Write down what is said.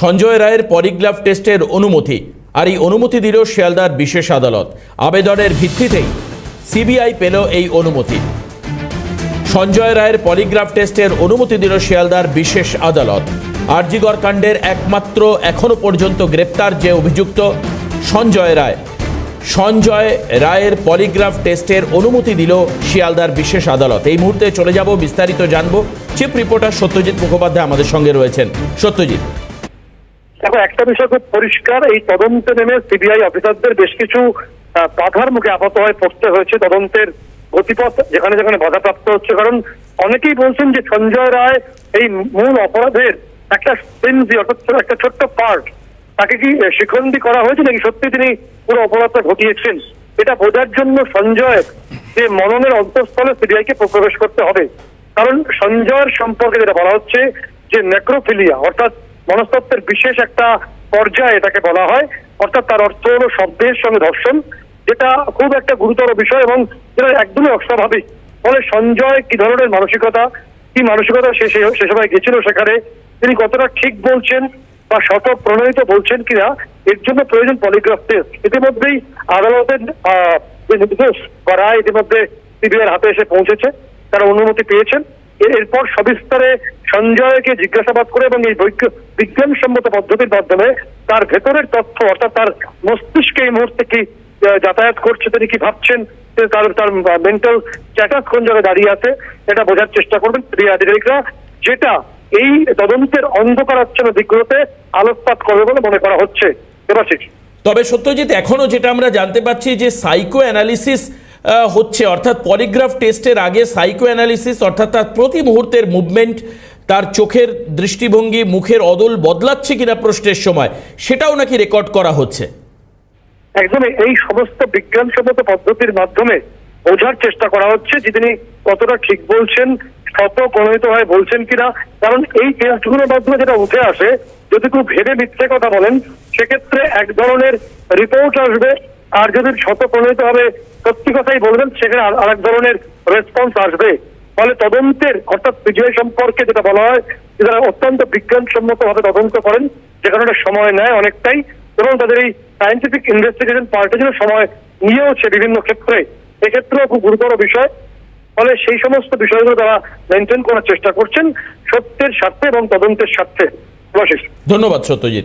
সঞ্জয় রায়ের পলিগ্রাফ টেস্টের অনুমতি আর এই অনুমতি দিল শিয়ালদার বিশেষ আদালত। আবেদনের ভিত্তিতেই সিবিআই পেল এই অনুমতি। সঞ্জয় রায়ের পলিগ্রাফ টেস্টের অনুমতি দিল শিয়ালদার বিশেষ আদালত। আরজিগর কাণ্ডের একমাত্র এখনও পর্যন্ত গ্রেপ্তার যে অভিযুক্ত সঞ্জয় রায়। সঞ্জয় রায়ের পলিগ্রাফ টেস্টের অনুমতি দিল শিয়ালদার বিশেষ আদালত। এই মুহূর্তে চলে যাব, বিস্তারিত জানব। চিফ রিপোর্টার সত্যজিৎ মুখোপাধ্যায় আমাদের সঙ্গে রয়েছেন। সত্যজিৎ। দেখো একটা বিষয় খুব পরিষ্কার এই তদন্তে নেমে সিবিআই অফিসারদের বেশ কিছু বাধার মুখে আপাত হয়ে পড়তে হয়েছে তদন্তের গতিপথ যেখানে যেখানে বাধাপ্রাপ্ত হচ্ছে। কারণ অনেকেই বলছেন যে সঞ্জয় রায় এই মূল অপরাধের একটা ফিনজি অর্থাৎ একটা ছোট্ট পার্ট তাকে কি আহ, শিখন্ডি করা হয়েছে নাকি সত্যি তিনি পুরো অপরাধটা ঘটিয়েছেন? এটা বোঝার জন্য সঞ্জয়ের যে মননের অন্তঃস্থলে সিবিআই কে প্রবেশ করতে হবে। কারণ সঞ্জয়ের সম্পর্কে যেটা বলা হচ্ছে যে নেক্রোফিলিয়া অর্থাৎ মনস্তত্ত্বের বিশেষ একটা পর্যায়ে এটাকে বলা হয়। অর্থাৎ তার অর্থ হলো শব্দের সঙ্গে ধর্ষণ যেটা খুব একটা গুরুতর বিষয় এবং যেটা একদমই অস্বাভাবিক। ফলে সঞ্জয় কি ধরনের মানসিকতা কি মানসিকতা সে সে- সময় গেছিল সেখানে তিনি কতটা ঠিক বলছেন বা শত প্রণয়িত বলছেন কিনা এর জন্য প্রয়োজন পলিগ্রাফ টেস্ট। ইতিমধ্যেই আদালতের আহ, যে নির্দেশ রায় ইতিমধ্যে সিবিআইয়ের হাতে এসে পৌঁছেছে তারা অনুমতি পেয়েছেন। এরপর সবিস্তারে সঞ্জয়কে জিজ্ঞাসাবাদ করে এবং এই বৈজ্ঞ- বিজ্ঞানসম্মত পদ্ধতির মাধ্যমে তার ভেতরের তথ্য, অর্থাৎ তার মস্তিষ্কে এই মুহূর্তে কি যাতায়াত করছে তিনি কি ভাবছেন তার তার মেন্টাল স্ট্যাটাস কোন জায়গায় দাঁড়িয়ে আছে, এটা বোঝার চেষ্টা করবেন আধিকারিকরা, যেটা এই তদন্তের অন্ধকারাচ্ছন্ন দিকগুলোতে আলোকপাত করবে বলে মনে করা হচ্ছে। এবার তবে সত্যজিৎ, এখনও যেটা আমরা জানতে পারছি যে সাইকো অ্যানালিসিস হচ্ছে, অর্থাৎ পলিগ্রাফ টেস্টের আগে সাইকো অ্যানালিসিস অর্থাৎ তার প্রতি মুহূর্তের মুভমেন্ট, তার চোখের দৃষ্টিভঙ্গি, মুখের অদল বদলাচ্ছে কিনা প্রশ্নের সময়, সেটাও নাকি রেকর্ড করা হচ্ছে? একদম এই সমস্ত বিজ্ঞানসম্মত পদ্ধতির মাধ্যমে বোঝার চেষ্টা করা হচ্ছে যে তিনি কতটা ঠিক বলছেন শত প্রণীত হয়ে বলছেন কিনা। কারণ এই টেস্টগুলোর মাধ্যমে যেটা উঠে আসে, যদি কেউ ভেবে মিথ্যে কথা বলেন, সেক্ষেত্রে এক ধরনের রিপোর্ট আসবে আর যদি শত প্রণীত হবে, সত্যি কথাই বলবেন, সেখানে আর- আরেক ধরনের রেসপন্স আসবে। ফলে তদন্তের, অর্থাৎ বিজয় সম্পর্কে যেটা বলা হয় যে তারা অত্যন্ত বিজ্ঞানসম্মত ভাবে তদন্ত করেন, যেখানে ওটা সময় নেয় অনেকটাই, এবং তাদের এই সায়েন্টিফিক ইনভেস্টিগেশন পার্টের জন্য সময় নিয়েওছে বিভিন্ন ক্ষেত্রে। এক্ষেত্রেও খুব গুরুতর বিষয়। ফলে সেই সমস্ত বিষয়গুলো তারা মেনটেন করার চেষ্টা করছেন, সত্যের স্বার্থে এবং তদন্তের স্বার্থে। ধন্যবাদ সত্যজিৎ।